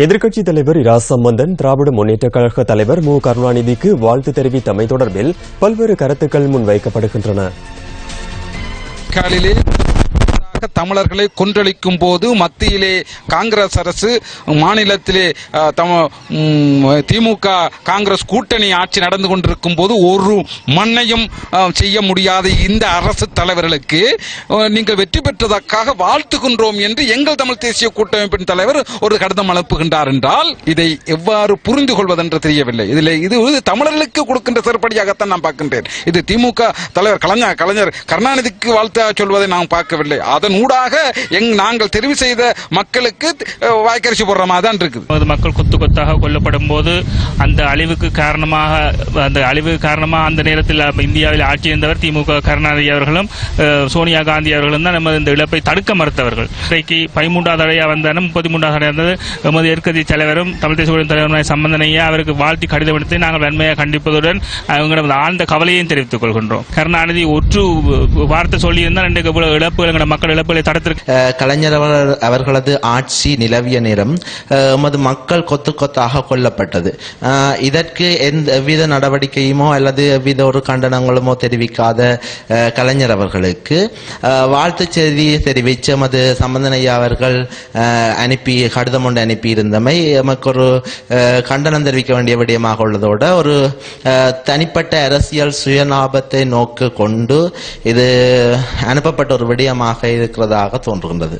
எதிர்க்கட்சித் தலைவர் இரா சம்பந்தன் திராவிட முன்னேற்றக் கழக தலைவர் மு. கருணாநிதிக்கு வாழ்த்து தெரிவித்தமை தொடர்பில் பல்வேறு கருத்துக்கள் முன்வைக்கப்படுகின்றன. காலிலே தமிழர்களை கொன்றளிக்கும் போது மத்தியிலே காங்கிரஸ் அரசு மாநிலத்திலே தம- திமுக காங்கிரஸ் கூட்டணி ஆட்சி நடந்து கொண்டிருக்கும் போது ஒரு மண்ணையும் செய்ய முடியாத இந்த அரசு தலைவர்களுக்கு நீங்கள் வெற்றி பெற்றதற்காக வாழ்த்துகின்றோம் என்று எங்கள் தமிழ் தேசிய கூட்டமைப்பின் தலைவர் ஒரு கடிதம் அனுப்புகின்றார் என்றால் இதை எவ்வாறு புரிந்து கொள்வதென்று தெரியவில்லை. இதில் இது தமிழர்களுக்கு கொடுக்கின்ற சிறப்படியாகத்தான் நான் பார்க்கின்றேன். இது திமுக தலைவர் கலைஞர் கலைஞர் கருணாநிதிக்கு வாழ்த்து சொல்வதை நான் பார்க்கவில்லை. அதன் ஊடாக எங் நாங்கள் தெரிவு செய்த மக்களுக்கு வாய்க்கரிசி போடுற மாதிரி தான் இருக்குது. மக்கள் கொத்து கொத்தாக கொல்லப்படும் போது அந்த அழிவுக்கு காரணமாக அந்த அழிவு காரணமாக அந்த நேரத்தில் இந்தியாவில் ஆட்சி இருந்தவர் திமுக கருணாநிதி அவர்களும் சோனியா காந்தி அவர்களும் தான் நமது இந்த இழப்பை தடுக்க மறுத்தவர்கள். இன்றைக்கு பதிமூன்றாவது அடையா வந்தாலும் முப்பத்தி மூன்றாவது அடையா இருந்தது எமது எதிர்க்கட்சி தலைவரும் தமிழ் தேசிய குடியரசுத் தலைவருமான சம்பந்தனையா அவருக்கு வாழ்த்தி கடிதம் எடுத்து நாங்கள் வன்மையாக கண்டிப்பதுடன் அவங்களது ஆழ்ந்த கவலையையும் தெரிவித்துக் கொள்கின்றோம். கருணாநிதி ஒற்று வார்த்தை சொல்லியிருந்தால் இன்றைக்கு இவ்வளவு இழப்புகள் எங்கள் மக்கள் இழப்புகளை தடுத்திருக்க. கலைஞர் அவர்களது ஆட்சி நிலவிய நேரம் எமது மக்கள் கொத்து கொத்தாக கொல்லப்பட்டது. இதற்கு எந்த எவ்வித நடவடிக்கையுமோ அல்லது எவ்வித ஒரு கண்டனங்களுமோ தெரிவிக்காத கலைஞர் அவர்களுக்கு வாழ்த்து வாழ்த்துச் தெரிவித்து எமது சம்பந்தனையா அவர்கள் அனுப்பி கடிதம் ஒன்று அனுப்பியிருந்தமை எமக்கு ஒரு கண்டனம் தெரிவிக்க வேண்டிய விடயமாக உள்ளதோட ஒரு தனிப்பட்ட அரசியல் சுயலாபத்தை நோக்கு கொண்டு இது அனுப்பப்பட்ட ஒரு விடயமாக இருக்கிறதாக தோன்றுகின்றது.